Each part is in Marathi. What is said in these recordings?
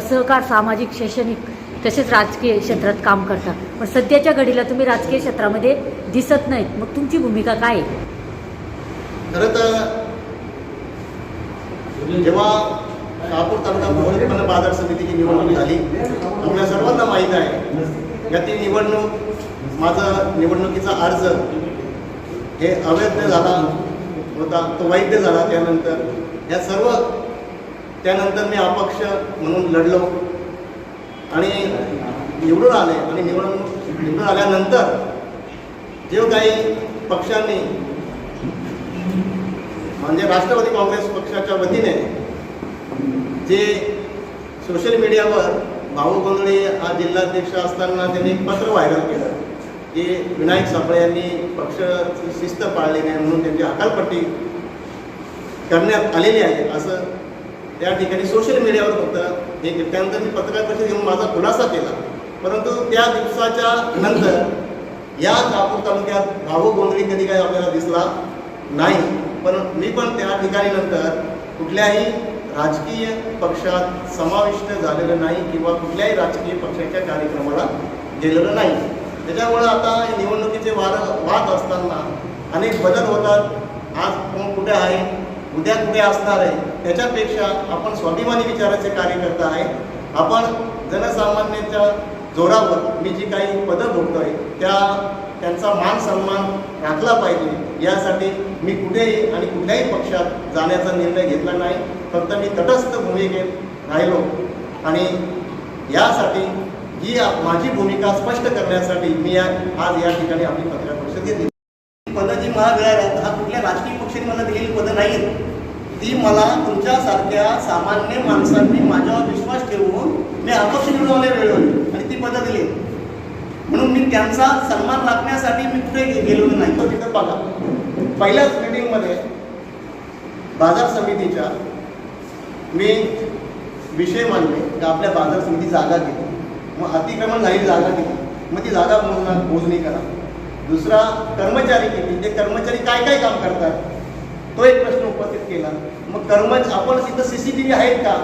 सहकार सामाजिक शैक्षणिक तसेच राजकीय क्षेत्रात काम करता पण सध्याच्या घडीला तुम्ही राजकीय क्षेत्रामध्ये दिसत नाहीत. मग तुमची भूमिका काय आहे? खरं तर जेव्हा शहापूर तालुका भोर उत्पन्न बाजार समितीची निवडणूक झाली आपल्या सर्वांना माहीत आहे या ती निवडणूक माझा निवडणुकीचा अर्ज हे अवैध झाला होता तो वैध झाला त्यानंतर. या सर्व त्यानंतर मी अपक्ष म्हणून लढलो. आणि निवडून आले आणि निवडून निवडून आल्यानंतर जे काही पक्षांनी म्हणजे राष्ट्रवादी काँग्रेस पक्षाच्या वतीने जे सोशल मीडियावर भाऊ गोंधळे हा जिल्हाध्यक्ष असताना त्यांनी एक पत्र व्हायरल केलं. की विनायक सापळे यांनी पक्षाची शिस्त पाळली नाही म्हणून त्यांची हकालपट्टी करण्यात आलेली आहे असं त्या ठिकाणी सोशल मीडियावर फक्त एक त्यानंतर मी पत्रकार परिषद घेऊन माझा खुलासा केला. परंतु त्या दिवसाच्या नंतर या नागपूर तालुक्यात भाऊ गोंधळी कधी काही आपल्याला दिसला नाही. पण मी पण त्या ठिकाणी नंतर कुठल्याही राजकीय पक्षात समाविष्ट झालेलं नाही किंवा कुठल्याही राजकीय पक्षाच्या कार्यक्रमाला गेलेलं नाही. त्याच्यामुळं आता निवडणुकीचे वार वाद असताना अनेक बदल होतात. आज कोण कुठे आहे? उद्या कुठे असणार आहे त्याच्यापेक्षा आपण स्वाभिमानी विचाराचे कार्यकर्ता आहे. आपण जनसामान्यांच्या जोरावर मी जी काही पदं भोगतोय त्या त्यांचा मान सन्मान राखला पाहिजे. यासाठी मी कुठेही आणि कुठल्याही पक्षात जाण्याचा निर्णय घेतला नाही. फक्त मी तटस्थ भूमिकेत राहिलो. आणि यासाठी ही माझी भूमिका स्पष्ट करण्यासाठी मी या आज या ठिकाणी आपली पत्रकार परिषद घेतली. पदं जी राजकीय पक्षाने मला दिलेली पदं नाही ती मला तुमच्यासारख्या सामान्य माणसांनी माझ्यावर विश्वास ठेवून मी अपक्ष निवडून वेळवली आणि ती पदं दिली म्हणून मी त्यांचा सन्मान राखण्यासाठी मी कुठे गेलो गेलेलो नाही तर तिथं बघा. पहिल्याच मिटिंगमध्ये बाजार समितीच्या मी विषय मांडले की आपल्या बाजार समिती जागा घेते मग अतिक्रमण झालेली जागा किती मग ती जागा मोजणार मोजणी करा. दुसरा कर्मचारी किती? ते कर्मचारी काय काय काम करतात? तो एक प्रश्न उपस्थित केला. मग कर्मच आपण तिथं सी सी टी व्ही आहेत का?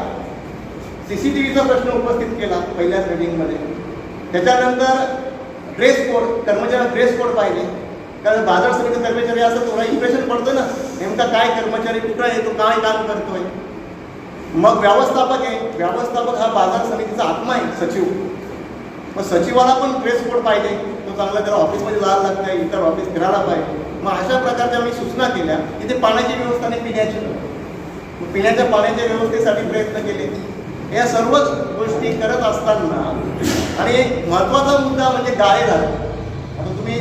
सी सी टी व्हीचा प्रश्न उपस्थित केला पहिल्याच मीटिंगमध्ये त्याच्यानंतर ड्रेस कोड कर्मचाऱ्यांना ड्रेस कोड पाहिजे कारण बाजार समिती कर्मचारी असं थोडा इम्प्रेशन पडतं ना. नेमका काय कर्मचारी कुठं आहे तो काय काम करतोय? मग व्यवस्थापक आहे. व्यवस्थापक हा बाजार समितीचा आत्मा आहे सचिव. मग सचिवाला पण ड्रेस कोड पाहिजे चांगला त्याला ऑफिसमध्ये जायला लागतंय इतर ऑफिस फिरायला पाहिजे. मग अशा प्रकारच्या मी सूचना केल्या की ते पाण्याची व्यवस्था नाही पिण्याची मग पिण्याच्या पाण्याच्या व्यवस्थेसाठी प्रयत्न केले. या सर्वच गोष्टी करत असताना आणि एक महत्त्वाचा मुद्दा म्हणजे गाळे झाले. आता तुम्ही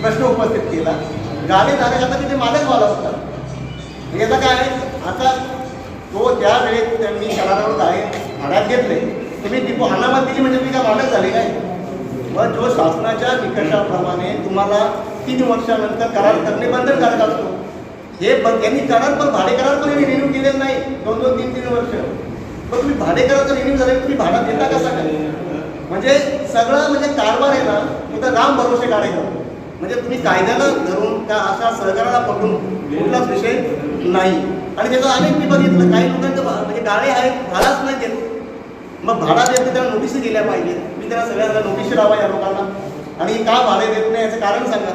प्रश्न उपस्थित केला. गाळे झाले आता तिथे मालक वाला असतात. याचा काय आहे? आता तो ज्या वेळेत त्यांनी करारावर गाळे भाड्यात घेतले. तुम्ही डिपो अनामत दिली म्हणजे तुम्ही काय मालक झाले काय? मग जो शासनाच्या निकषाप्रमाणे तुम्हाला तीन वर्षानंतर करार करणे बंधनकारक असतो. हे पण त्यांनी करार पण भाडे करार पण यांनी रिन्यू केलेलं नाही. दोन दोन तीन तीन वर्ष. पण तुम्ही भाडे करार जर रिन्यू झाले तुम्ही भाडा देता कसा काय? म्हणजे सगळं म्हणजे कारभार आहे ना तिथं राम भरोसे काढायचं. म्हणजे तुम्ही कायद्याला धरून त्या अशा सहकाराला पकडून कुठलाच विषय नाही. आणि त्याचा अनेक मी बघितलं काही लोकांचं म्हणजे गाळे आहेत भाडाच नाही देत मग भाडा देत नाही, नोटीस गेल्या पाहिजे मी त्यांना सगळ्यांना नोटीस लावा या लोकांना. आणि का भाडे देत नाही याचं कारण सांगा.